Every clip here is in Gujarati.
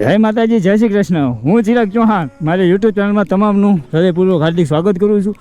જય માતાજી, જય શ્રી કૃષ્ણ. હું ચિરાગ ચૌહાણ, મારી યુટ્યુબ ચેનલમાં તમામનું હૃદયપૂર્વક હાર્દિક સ્વાગત કરું છું.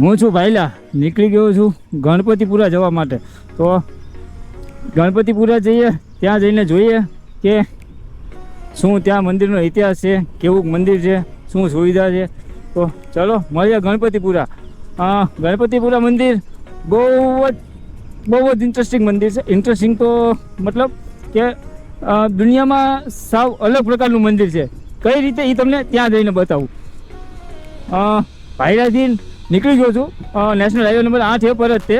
હું છું ભાઈલા, નીકળી ગયો છું ગણપતિપુરા જવા માટે. તો ગણપતિપુરા જઈએ, ત્યાં જઈને જોઈએ કે શું ત્યાં મંદિરનો ઇતિહાસ છે, કેવું મંદિર છે, શું સુવિધા છે. તો ચલો, મળીએ ગણપતિપુરા. ગણપતિપુરા મંદિર બહુ જ બહુ જ ઇન્ટરેસ્ટિંગ મંદિર છે. ઇન્ટરેસ્ટિંગ તો મતલબ કે દુનિયામાં સાવ અલગ પ્રકારનું મંદિર છે. કઈ રીતે એ તમને ત્યાં જઈને બતાવું. ભાઈરાથી નીકળી ગયો છું. નેશનલ હાઈવે નંબર આઠ એ પર જ તે.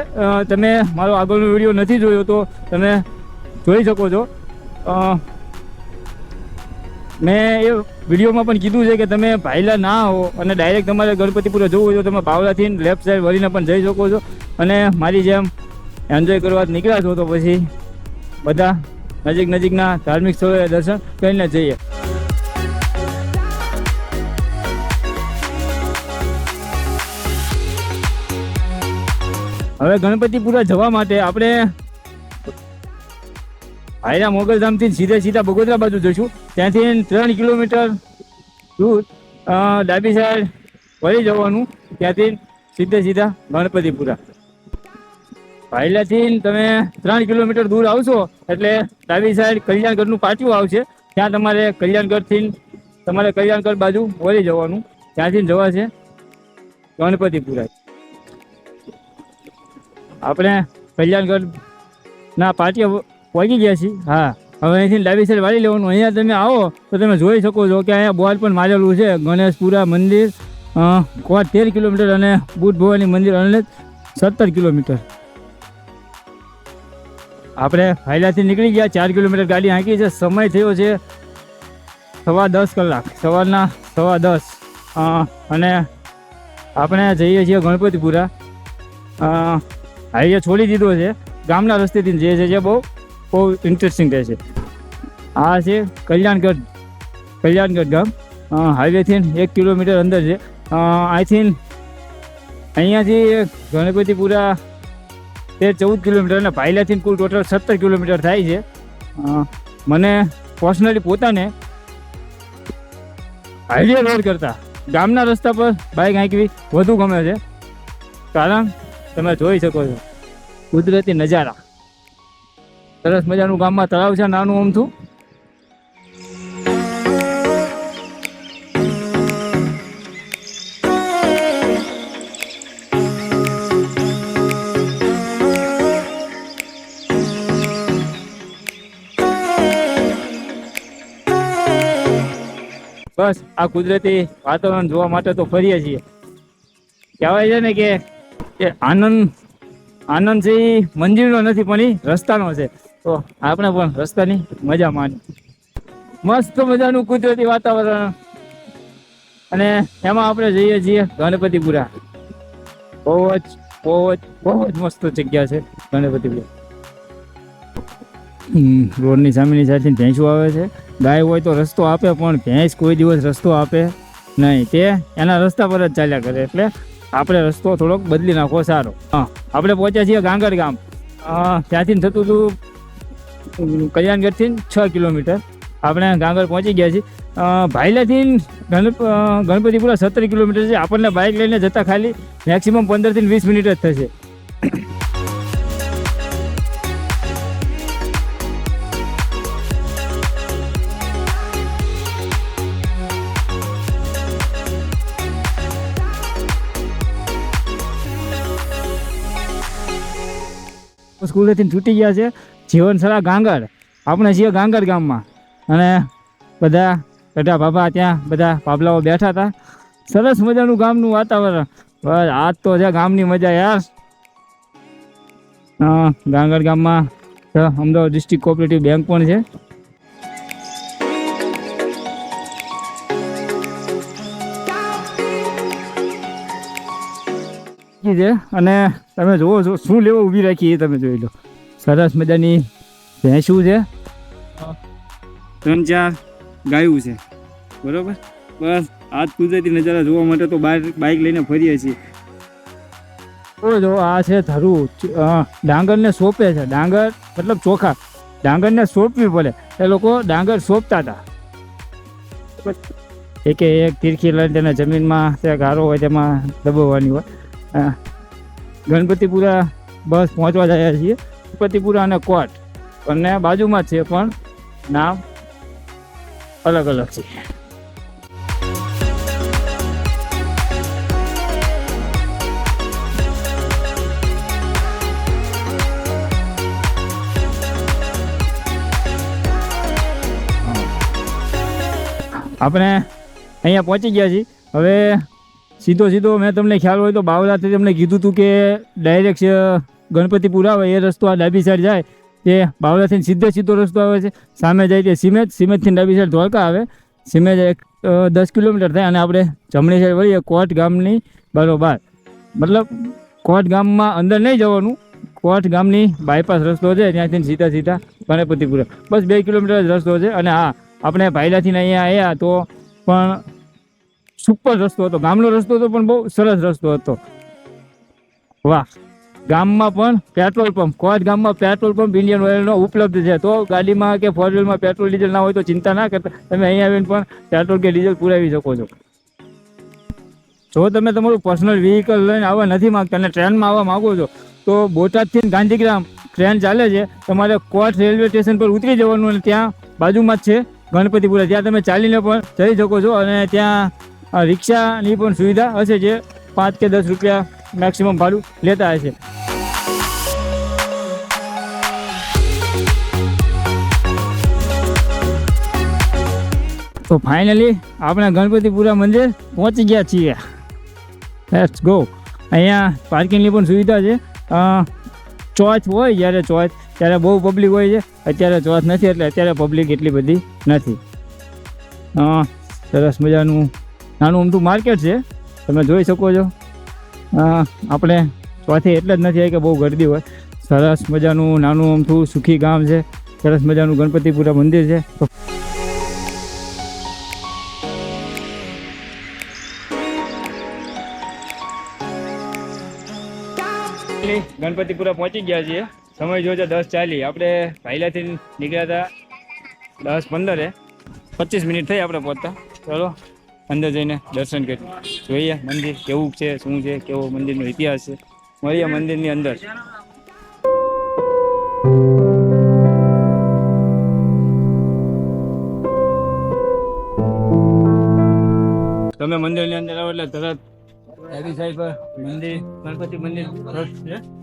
તમે મારો આગળનો વીડિયો નથી જોયો તો તમે જોઈ શકો છો. મેં એ વિડીયોમાં પણ કીધું છે કે તમે ભાઈલા ના હો અને ડાયરેક્ટ તમારે ગણપતિપુરા જવું હોય તો તમે ભાવલાથી લેફ્ટ સાઈડ વળીને પણ જઈ શકો છો. અને મારી જેમ એન્જોય કરવા નીકળ્યા છો તો પછી બધા નજીક નજીકના ધાર્મિક સ્થળોએ દર્શન કરીને જઈએ. હવે ગણપતિપુરા જવા માટે આપણે ભાઈના મોગલધામથી સીધે સીધા બગોદરા બાજુ જઈશું. ત્યાંથી ત્રણ કિલોમીટર દૂર ડાબી સાઈડ વળી જવાનું. ત્યાંથી સીધે સીધા ગણપતિપુરા. ભાઈલાથી તમે ત્રણ કિલોમીટર દૂર આવશો એટલે ડાબી સાઈડ કલ્યાણગઢનું પાટિયું આવશે. ત્યાં તમારે કલ્યાણગઢથી તમારે કલ્યાણગઢ બાજુ વળી જવાનું. ત્યાંથી જવા છે ગણપતિપુરા. આપણે કલ્યાણગઢના પાટિયા પહોંચી ગયા છીએ. હા, હવે અહીંથી ડાબી સાઈડ વાળી લેવાનું. અહીંયા તમે આવો તો તમે જોઈ શકો છો કે અહીંયા બોર્ડ પણ મારેલું છે. ગણેશપુરા મંદિર કોટ તેર કિલોમીટર અને બુદ્ધ ભવાની મંદિર અને સત્તર કિલોમીટર. આપણે હાઈલાથી નીકળી ગયા. ચાર કિલોમીટર ગાડી હાંકી છે. સમય થયો છે સવા દસ કલાક. સવારના સવા દસ. અને આપણે જઈએ છીએ ગણપતિપુરા. હાઈવે છોડી દીધો છે. ગામના રસ્તેથી જે છે જે બહુ બહુ ઇન્ટરેસ્ટિંગ રહે છે. આ છે કલ્યાણગઢ કલ્યાણગઢ ગામ. હાઈવેથી એક કિલોમીટર અંદર છે. આઈ થિંક અહીંયાથી ગણપતિપુરા તે ચૌદ કિલોમીટર અને ભાઈલાથી કુલ ટોટલ સત્તર કિલોમીટર થાય છે. મને પર્સનલી પોતાને હાઈવે રોડ કરતાં ગામના રસ્તા પર બાઇક હાંકવી વધુ ગમે છે. કારણ તમે જોઈ શકો છો. કુદરતી નજારા. સરસ મજાનું ગામમાં તળાવ છે નાનું અમથું બસ, આ કુદરતી વાતાવરણ જોવા માટે તો ફરીએ છીએ. કહેવાય છે ને કે આનંદ આનંદ છે એ મંદિરનો નથી, પણ એ રસ્તાનો છે. તો આપણે પણ રસ્તાની મજા માણી મસ્ત મજાનું કુદરતી વાતાવરણ. અને એમાં આપણે જઈએ છીએ ગણપતિપુરા. બહુ જ બહુ જ બહુ જ મસ્ત જગ્યા છે ગણપતિપુરા. રોડની સામેની સાથે ભેંસું આવે છે. ગાય હોય તો રસ્તો આપે, પણ ભેંસ કોઈ દિવસ રસ્તો આપે નહીં. તે એના રસ્તા પર જ ચાલ્યા કરે એટલે આપણે રસ્તો થોડોક બદલી નાખવો સારો. હા, આપણે પહોંચ્યા છીએ ગાંગર ગામ. ત્યાંથી થતું હતું કલ્યાણગઢથી છ કિલોમીટર. આપણે ગાંગર પહોંચી ગયા છીએ. ભાઈલાથી ગણપ ગણપતિપુરા સત્તર કિલોમીટર છે. આપણને બાઇક લઈને જતાં ખાલી મેક્સિમમ પંદરથી વીસ મિનિટ જ થશે. સ્કૂલેથી છૂટી ગયા છે. જીવનસરા ગાંગર. આપણે છીએ ગાંગર ગામમાં. અને બધા બધા બાબા ત્યાં બધા પાબલાઓ બેઠા હતા. સરસ મજાનું ગામનું વાતાવરણ. બસ, આજ તો છે ગામની મજા યાર. ગાંગર ગામમાં અમદાવાદ ડિસ્ટ્રિક્ટ કોઓપરેટિવ બેંક પણ છે. ઈ છે. અને તમે જુઓ છો, શું લેવો ઊભી રાખી એ તમે જોઈ લો. સરસ મજાની ભેંસું છે. ત્રણ ચાર ગાયું છે. બરોબર? બસ, આજ કુદરતી નજારા જોવા માટે તો બહાર બાઇક લઈને ફરીએ છીએ. તો જો, આ છે ધરું. ડાંગરને સોંપે છે. ડાંગર મતલબ ચોખા. ડાંગરને સોંપવી પડે. એ લોકો ડાંગર સોંપતા હતા. એકે એક તીરખી લઈને તેને જમીનમાં તે ગારો હોય તેમાં દબાવવાની હોય. ગણપતિપુરા બસ પહોંચવા જયા છીએ. ગણપતિપુરા અને કોટ બંને બાજુમાં છે, પણ નામ અલગ અલગ છે. આપણે અહીંયા પહોંચી ગયા છીએ. હવે સીધો સીધો મેં તમને ખ્યાલ હોય તો બાવલાથી તમને કીધું હતું કે ડાયરેક્ટ ગણપતિપુર આવે, એ રસ્તો આ ડાબી સાઈડ જાય. તે બાવલાથી સીધે સીધો રસ્તો આવે છે. સામે જાય તે સિમેજ સિમેજથી ડાબી સાઈડ દ્વારકા આવે. સિમેજ એક દસ કિલોમીટર થાય અને આપણે જમણી સાઈડ વળીએ, કોટ ગામની બરોબર. મતલબ, કોટ ગામમાં અંદર નહીં જવાનું. કોટ ગામની બાયપાસ રસ્તો છે ત્યાંથી સીધા સીધા ગણપતિપુરા. બસ બે કિલોમીટર જ રસ્તો છે અને હા, આપણે ભાઈલાથી અહીંયા આવ્યા તો પણ સુપર રસ્તો હતો. ગામનો રસ્તો હતો, પણ બહુ સરસ રસ્તો હતો. વાહ. ગામમાં પણ પેટ્રોલ પંપ. કોટ ગામમાં પેટ્રોલ પંપ ઇન્ડિયન ઓઇલનો ઉપલબ્ધ છે. તો ગાડીમાં કે ફોર વ્હીલમાં પેટ્રોલ, ડીઝલ ના હોય તો ચિંતા ના કરતા. તમે અહીંયા આવીને પણ પેટ્રોલ કે ડીઝલ પુરાવી શકો છો. જો તમે તમારું પર્સનલ વ્હીકલ લઈને આવવા નથી માંગતા અને ટ્રેનમાં આવવા માંગો છો, તો બોટાદથી ગાંધીગ્રામ ટ્રેન ચાલે છે. તમારે કોટ રેલવે સ્ટેશન પર ઉતરી જવાનું અને ત્યાં બાજુમાં જ છે ગણપતિપુરા. ત્યાં તમે ચાલીને પણ જઈ શકો છો અને ત્યાં રિક્ષાની પણ સુવિધા હશે જે પાંચ કે દસ રૂપિયા મેક્સિમમ ભાડું લેતા હશે. તો ફાઇનલી આપણે ગણપતિપુરા મંદિર પહોંચી ગયા છીએ. લેટ્સ ગો અહીંયા પાર્કિંગની પણ સુવિધા છે. ચોથ હોય જ્યારે ચોથ, ત્યારે બહુ પબ્લિક હોય છે. અત્યારે ચોથ નથી એટલે અત્યારે પબ્લિક એટલી બધી નથી. સરસ મજાનું નાનું અમથું માર્કેટ છે. તમે જોઈ શકો છો. આપણે ચોથે એટલે જ નથી કે બહુ ગરદી હોય. સરસ મજાનું નાનું અમથું સુખી ગામ છે. સરસ મજાનું ગણપતિપુરા મંદિર છે. ગણપતિપુરા પહોંચી ગયા છીએ. સમય જોજો દસ ચાલી. આપણે પહેલાથી નીકળ્યા હતા દસ પંદરે. પચીસ મિનિટ થઈ આપણે પહોંચતા. ચલો. અંદર જઈને દર્શન કરી. જોઈએ મંદિર કેવું છે, શું છે, કેવો મંદિરનો ઇતિહાસ છે. મળીએ મંદિરની અંદર. તમે મંદિરની અંદર આવો એટલે તરત મંદિર, ગણપતિ મંદિર છે.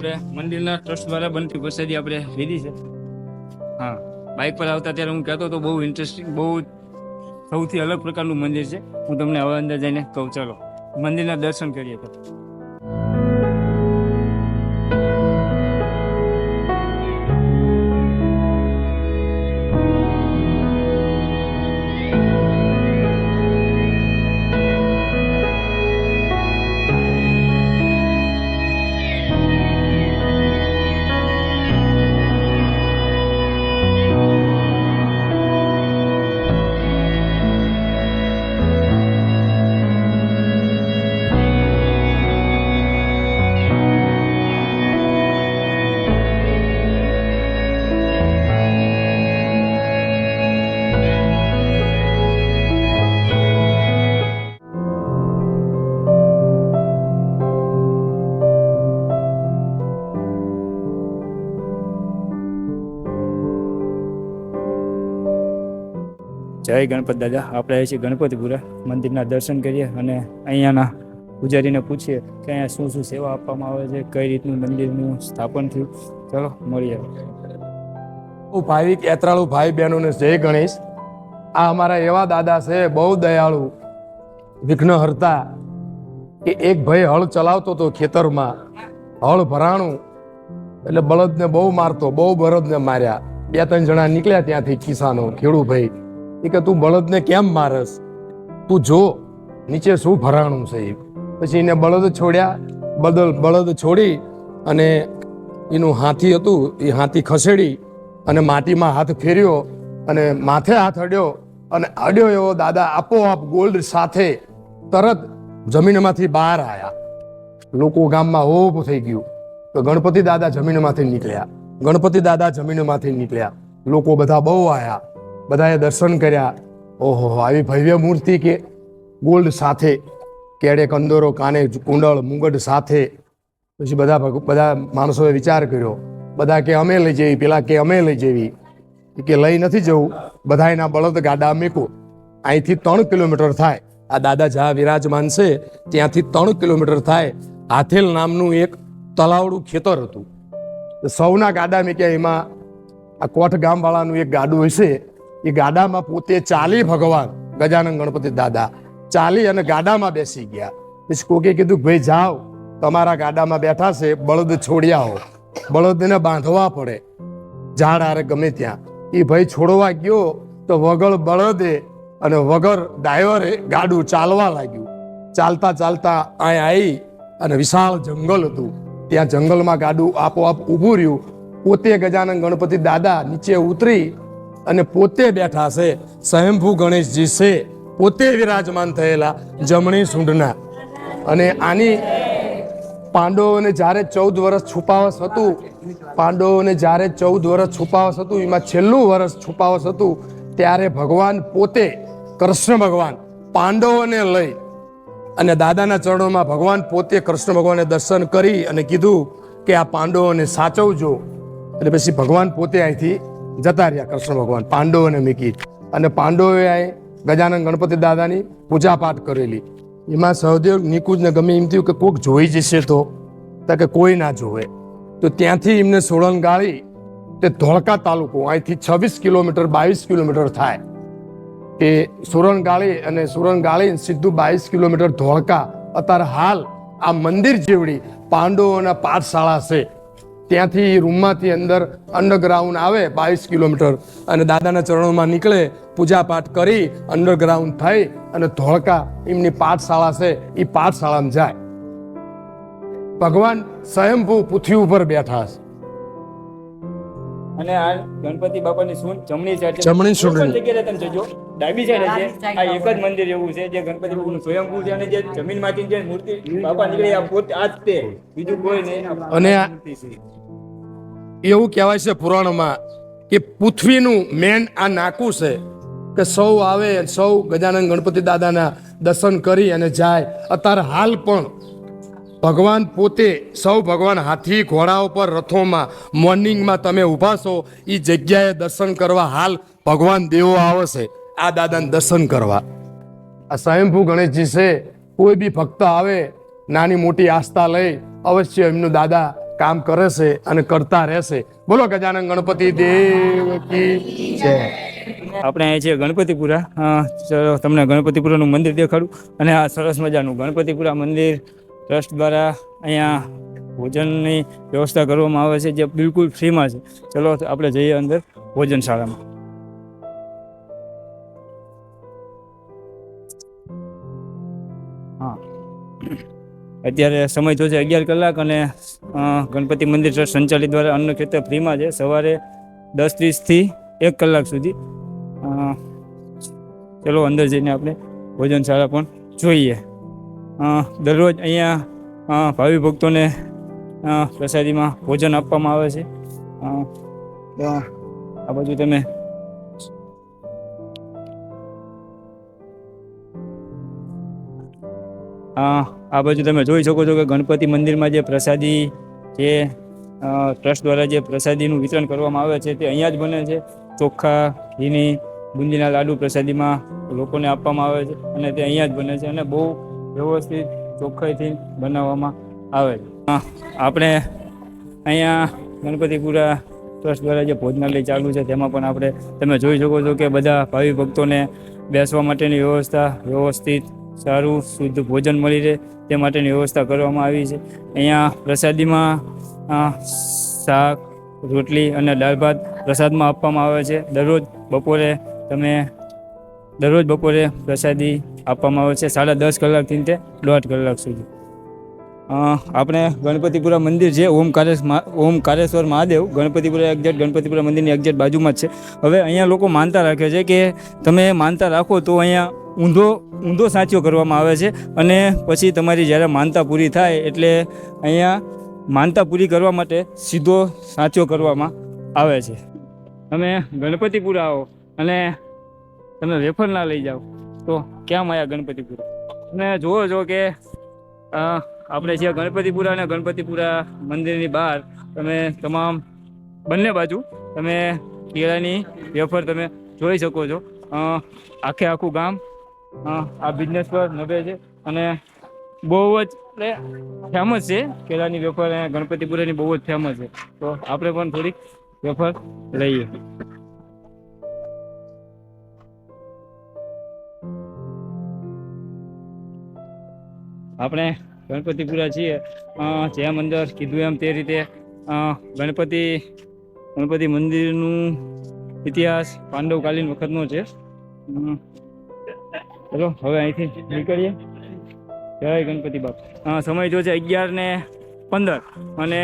આપણે મંદિરના ટ્રસ્ટ દ્વારા બનતી પ્રસાદી આપણે લીધી છે. હા બાઇક પર આવતા ત્યારે હું કહેતો તો બહુ ઇન્ટરેસ્ટિંગ બહુ સૌથી અલગ પ્રકારનું મંદિર છે. હું તમને હવે અંદર જઈને કહું, ચાલો, મંદિરના દર્શન કરીએ તો. જય ગણપત દાદા. આપણે છીએ ગણપતિપુરા. મંદિરના દર્શન કરીએ અને અહીંયાના પૂજારીને પૂછીએ કે અહીંયા શું શું સેવા આપવામાં આવે છે, કઈ રીતનું મંદિરનું સ્થાપન થયું. ચલો, મળીએ હું ભાવિક યાત્રાળુ ભાઈ બહેનોને જય ગણેશ. આ અમારા એવા દાદા છે, બહુ દયાળુ વિઘ્ન હરતા કે એક ભાઈ હળ ચલાવતો હતો ખેતરમાં. હળ ભરાણું. એટલે બળદને બહુ મારતો, બહુ બળદને માર્યા. બે ત્રણ જણા નીકળ્યા ત્યાંથી કિસાનો, ખેડૂ ભાઈ. એ કે તું બળદને કેમ મારસ? તું જો, નીચે શું ભરાણું છે પછી એને બળદ છોડ્યા, બદલ બળદ છોડી અને એનું હાથી હતું, એ હાથી ખસેડી અને માટીમાં હાથ ફેર્યો અને માથે હાથ અડ્યો અને અડ્યો એવો, દાદા, આપોઆપ ગોલ્ડ સાથે તરત જમીનમાંથી બહાર આવ્યા લોકો ગામમાં હોપ થઈ ગયું તો ગણપતિ દાદા જમીનમાંથી નીકળ્યા. ગણપતિ દાદા જમીનમાંથી નીકળ્યા. લોકો બધા બહુ આવ્યા બધાએ દર્શન કર્યા. ઓહો, આવી ભવ્ય મૂર્તિ કે ગોલ્ડ સાથે કેડે કંદોરો કાને કુંડળ, મુંગટ સાથે. પછી બધા બધા માણસોએ વિચાર કર્યો, બધા કે અમે લઈ જવી પેલા કે અમે લઈ જવી કે, લઈ નથી જવું. બધા એના બળદ ગાડા મેકો અહીંથી ત્રણ કિલોમીટર થાય. આ દાદા જ્યાં વિરાજમાન છે, ત્યાંથી ત્રણ કિલોમીટર થાય. હાથેલ નામનું એક તલાવડું ખેતર હતું. સૌના ગાડા મેક્યા. એમાં આ કોઠ ગામવાળાનું એક ગાડું હશે. એ ગાડામાં પોતે ચાલી ભગવાન. ગજાનંદ ગણપતિ દાદા ચાલી અને ગાડામાં બેસી ગયા. પછી કોકે કીધું ભાઈ જાઓ, તમારા ગાડામાં બેઠા છે, બળદ છોડ્યા હો બળદને બાંધવા પડે. ઝાડ આરે ગમે ત્યાં. એ ભાઈ છોડવા ગયો તો વગર બળદે અને વગર ડ્રાઈવરે ગાડું ચાલવા લાગ્યું. ચાલતા ચાલતા અહીં આવી અને વિશાળ જંગલ હતું. ત્યાં જંગલમાં ગાડું આપોઆપ ઊભું રહ્યું. પોતે ગજાનંદ ગણપતિ દાદા નીચે ઉતરી અને પોતે બેઠા છે સ્વયંભૂ ગણેશજી છે પોતે વિરાજમાન થયેલા જમણી સૂંઢના. અને આની પાંડવોને જ્યારે ચૌદ વર્ષ છુપાવસ હતું, પાંડવોને જ્યારે ચૌદ વર્ષ છુપાવસ હતું, એમાં છેલ્લું વર્ષ છુપાવસ હતું, ત્યારે ભગવાન પોતે કૃષ્ણ ભગવાન પાંડવોને લઈ અને દાદાના ચરણોમાં ભગવાન પોતે કૃષ્ણ ભગવાનને દર્શન કરી અને કીધું કે આ પાંડવોને સાચવજો. એટલે પછી ભગવાન પોતે અહીંથી જતા રહ્યા કૃષ્ણ ભગવાન પાંડવોને મીકી. અને પાંડવોએ ગજાનંદ ગણપતિ દાદાની પૂજા પાઠ કરેલી. એમાં સહદેવ નિકુંજને ગમે એમ થયું કે કોઈક જોઈ જશે તો કે કોઈ ના જોવે. તો ત્યાંથી એમને સોળન ગાળી તે ધોળકા તાલુકો, અહીંથી છવ્વીસ કિલોમીટર, બાવીસ કિલોમીટર થાય. કે સુરણ ગાળી અને સુરણ ગાળી સીધું બાવીસ કિલોમીટર ધોળકા. અત્યારે હાલ આ મંદિર જેવડી પાંડવોના પાઠશાળા છે. ત્યાંથી રૂમમાંથી અંદર અંડરગ્રાઉન્ડ આવે બાવીસ કિલોમીટર અને દાદાના ચરણોમાં નીકળે, પૂજાપાઠ કરી અંડરગ્રાઉન્ડ થઈ અને ધોળકા એમની પાઠશાળા છે એ પાઠશાળામાં જાય. ભગવાન સ્વયંભૂ પૃથ્વી ઉપર બેઠા છે. અને આ ગણપતિ બાપાની સૂંઢ જમણી સાઈડ જમણી સૂંઢ. જગ્યાએ તમે જોજો. ડાબી સાઈડ છે. આ એક જ મંદિર એવું છે જે ગણપતિ બાપાનું સ્વયંભૂ છે અને જે જમીનમાંથી જે મૂર્તિ બાપા નીકળી આ પોતે આ જ તે. બીજું કોઈ નહીં. અને. એવું કહેવાય છે પુરાણમાં કે પૃથ્વીનું મેન આ નાકું છે કે સૌ આવે સૌ ગજાનંદ ગણપતિ દાદાના દર્શન કરી અને જાય. અત્યારે હાલ પણ ભગવાન પોતે સૌ ભગવાન હાથી ઘોડા ઉપર રથોમાં મોર્નિંગમાં તમે ઊભા છો એ જગ્યાએ દર્શન કરવા હાલ ભગવાન દેવો આવશે આ દાદાને દર્શન કરવા. આ સ્વયંભૂ ગણેશજી છે, કોઈ બી ભક્ત આવે, નાની મોટી આસ્થા લઈ, અવશ્ય એમનું દાદા કામ કરે છે અને કરતા રહેશે. બોલો ગજાનંદ ગણપતિ દેવ કી જય. આપણે અહીં છે ગણપતિપુરા. તમને ગણપતિપુરાનું મંદિર દેખાડું. અને આ સરસ મજાનું ગણપતિપુરા મંદિર ટ્રસ્ટ દ્વારા અહીંયા ભોજનની વ્યવસ્થા કરવામાં આવે છે, જે બિલકુલ ફ્રીમાં છે. ચલો, આપણે જઈએ અંદર ભોજનશાળામાં. હા. અત્યારે સમય છે અગિયાર કલાક અને ગણપતિ મંદિર ટ્રસ્ટ સંચાલિત દ્વારા અન્ન ખેતર ફ્રીમાં છે. સવારે દસ ત્રીસથી એક કલાક સુધી. ચલો, અંદર જઈને આપણે ભોજનશાળા પણ જોઈએ. દરરોજ અહીંયા ભાવિ ભક્તોને પ્રસાદીમાં ભોજન આપવામાં આવે છે. આ બાજુ તમે આ બાજુ તમે જોઈ શકો છો કે ગણપતિ મંદિરમાં જે પ્રસાદી જે ટ્રસ્ટ દ્વારા જે પ્રસાદીનું વિતરણ કરવામાં આવે છે તે અહીંયા જ બને છે. ચોખ્ખા ઘીની બુંદીના લાડુ પ્રસાદીમાં લોકોને આપવામાં આવે છે અને તે અહીંયા જ બને છે અને બહુ વ્યવસ્થિત, ચોખ્ખાઈથી બનાવવામાં આવે. છે આપણે અહીંયા ગણપતિપુરા ટ્રસ્ટ દ્વારા જે ભોજનાલય ચાલુ છે, તેમાં પણ આપણે, તમે જોઈ શકો છો કે બધા ભાવિ ભક્તોને બેસવા માટેની વ્યવસ્થા, વ્યવસ્થિત, સારું, શુદ્ધ ભોજન મળી રહે તે માટેની વ્યવસ્થા કરવામાં આવી છે. અહીંયા પ્રસાદીમાં શાક, રોટલી અને દાળ ભાત પ્રસાદમાં આપવામાં આવે છે. દરરોજ બપોરે તમે દરરોજ બપોરે પ્રસાદી આપવામાં આવે છે, સાડા દસ કલાકથી તે દોઢ કલાક સુધી. આપણે ગણપતિપુરા મંદિર છે, ઓમકારેશ ઓમકારેશ્વર મહાદેવ. ગણપતિપુરા એક્ઝેટ ગણપતિપુરા મંદિરની એક્ઝેટ બાજુમાં જ છે. હવે અહીંયા લોકો માનતા રાખે છે કે તમે માનતા રાખો તો અહીંયા ઊંધો ઊંધો સાચ્યો કરવામાં આવે છે અને પછી તમારી જ્યારે માનતા પૂરી થાય એટલે અહીંયા માનતા પૂરી કરવા માટે સીધો સાચો કરવામાં આવે છે. તમે ગણપતિપુરા આવો અને તમે વેફર ના લઈ જાઓ તો ક્યાં આયા ગણપતિપુરા? અને જુઓ છો કે આપણે જે ગણપતિપુરા અને ગણપતિપુરા મંદિરની બહાર તમે તમામ બંને બાજુ તમે કેળાની વેફર તમે જોઈ શકો છો. આખે આખું ગામ આ બિઝનેસ પર નભે છે અને બહુ જ ફેમસ છે કેળાની વેફર ગણપતિપુરાની બહુ જ ફેમસ છે. તો આપણે પણ થોડીક વેફર લઈએ. આપણે ગણપતિપુરા છીએ. જેમ અંદર કીધું એમ તે રીતે ગણપતિ ગણપતિ મંદિરનું ઇતિહાસ પાંડવકાલીન વખતનો છે. ચલો, હવે અહીંથી નીકળીએ. જય ગણપતિ બાપ. સમય જો છે અગિયાર ને પંદર અને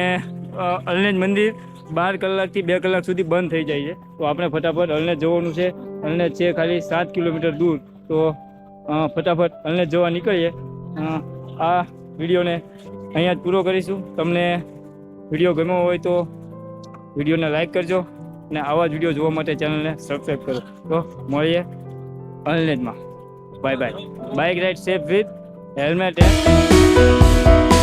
અલનેજ મંદિર બાર કલાકથી બે કલાક સુધી બંધ થઈ જાય છે. તો આપણે ફટાફટ અલનેજ જવાનું છે. અલનેજ છે ખાલી સાત કિલોમીટર દૂર. તો ફટાફટ અલનેજ જવા નીકળીએ. આ વિડીયોને અહીંયા જ પૂરો કરીશું. તમને વીડિયો ગમ્યો હોય તો વિડીયોને લાઈક કરજો અને આવા જ વીડિયો જોવા માટે ચેનલને સબસ્ક્રાઈબ કરો. તો મળીએ અનલેજમાં bye bye. Bike ride safe with helmet and